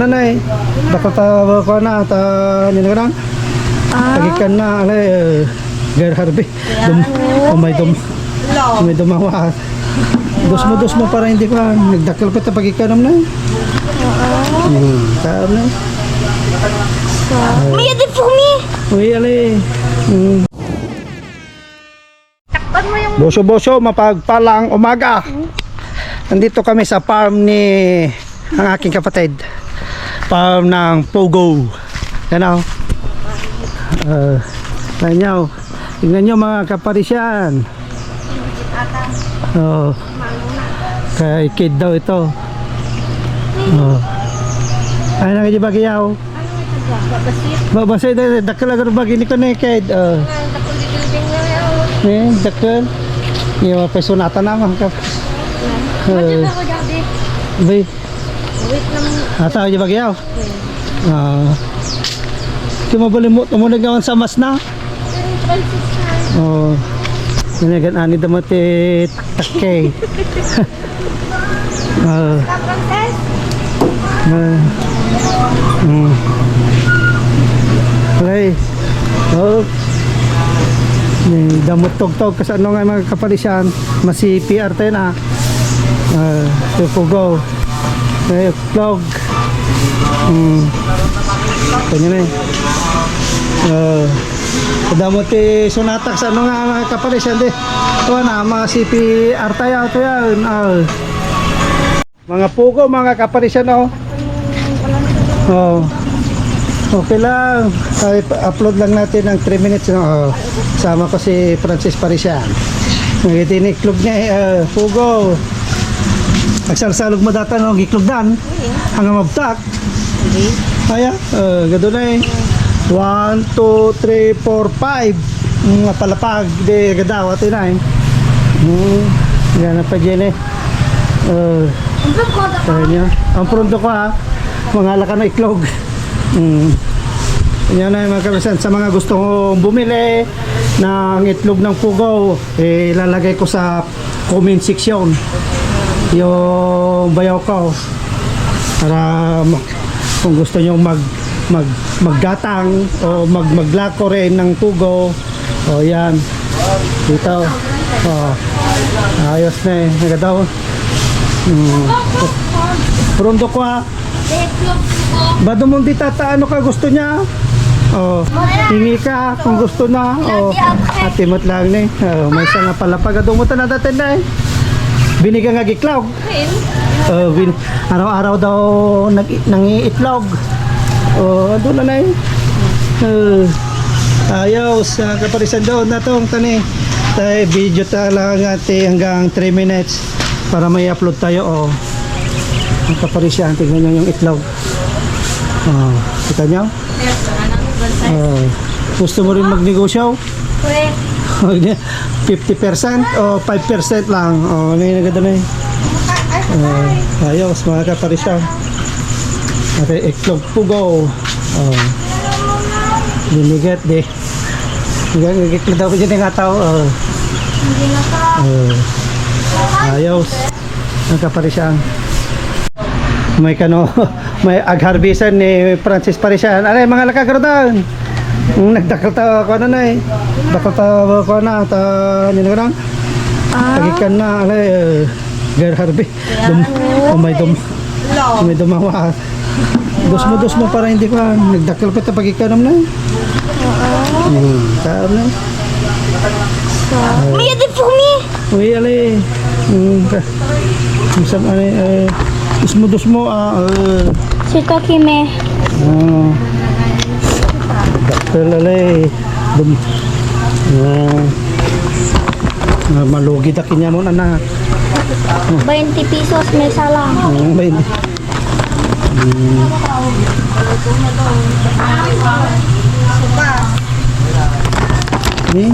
Nanay, bakit ta ko na ta ninagrang? Pagikan na alay eh, gar harbi. Dum, umay dum. Umay dumawa. Dos mo dos mo para hindi pa nagdakil pa ta pagikan na. Hmm, ta na. Mia din for me. Uy, alay. Hmm. Takpan mo yung Boso-boso, mapagpalang umaga. Nandito kami sa farm ni ang aking kapatid. Farm ng Pogo. Yan o. Uh, yan nyo. Tingnan nyo mga kaparisyan. Oh. Kay kid daw ito. Oh. Ay nang di bagyaw. Babasay na dakal agar bagi ni ko na kid. Oh. Eh, dakal. Iya, pa sunatan na mga kap. Ako dati. bay, Wait lang. ata di bagyaw. Ah. Kimo bali mo mo nagawan sa mas na. Oh. Nanagan ani damati takke. Ah. Ah. Mm. Okay. Oh. Ni damot tog-tog kasi ano nga mga kapalisyan, masi PR tayo na. Ah, uh, pugo. Eh, vlog. Hmm. Kanya na eh. Uh, damot ti sunatak sa ano nga mga kapalisyan di. Ito na, mga CPR tayo. Ito yan. Ah. Mga pugo, mga kapalisyan oh. Oh. Okay lang. Ay, upload lang natin ng 3 minutes. No? Oh. Sama ko si Francis Parisian. Nagitinig iklog niya eh. Uh, Pugo. Nagsalsalog mo data no, giklog dan. Hanggang mabtak. Kaya, uh, gado na eh. 1, 2, 3, 4, 5. Mga palapag. Di gadaw. Ito na eh. Hmm. Yan na pa dyan eh. Uh, Ang vlog ko daw. kaya niya. Ang pronto ko ha. Mga laka na iklog. Mm. Yan na yung mga kabisan. Sa mga gusto kong bumili ng itlog ng pugaw, eh, lalagay ko sa comment section yung bayaw ko para ma- kung gusto nyo mag mag maggatang o mag maglako rin ng pugo o yan dito oh ayos na eh nagadaw mm. Pronto ko ha ko. Bado mong di tata, ano ka gusto niya? Oh, hingi ka kung gusto na. Oh, atimot lang ni. Oh, may isa nga pala pag adumutan na datin na eh. Binigyan nga giklaw. Oh, bin, araw-araw daw nag nangiitlog. Oh, doon na na eh. Oh, ayaw sa kaparisan doon na tong tani. Tay video ta lang ati hanggang 3 minutes para may upload tayo oh. Ang kaparisyan, tignan nyo yung itlog. Oh, kita nyo? Oh, gusto mo rin magnegosyo? Pwede. 50% o 5% lang. Oh, ano yung naganda na yun? Oh, ayos, mga kaparisyan. Okay, itlog pugo. Oh. Binigat, di. Nagagigit daw ko dyan yung ataw. Na ka. Oh. Ayos. Ang kaparisyan. May kano, may agharbisan ni Francis Parisian. Aray, mga lakagarodan. Nagdakal ta ko na na eh. Dakal ta ko na ta ninagrang. Pagikan na alay eh, gar harbi. Dum, umay dum. Umay dumawa. Dos mo dos mo para hindi pa nagdakal pa ta pagikan na. Hmm, ta na. Mia din for me. Uy, alay. Hmm. Isang alay, eh, dos mo dos mo ah. Uh, Si Tokime. Oh. Dakal alay. Dum. Ah. Ah, malugi ta kinya mo na na. 20 pesos may salang. Ang bay. Hmm. Ni?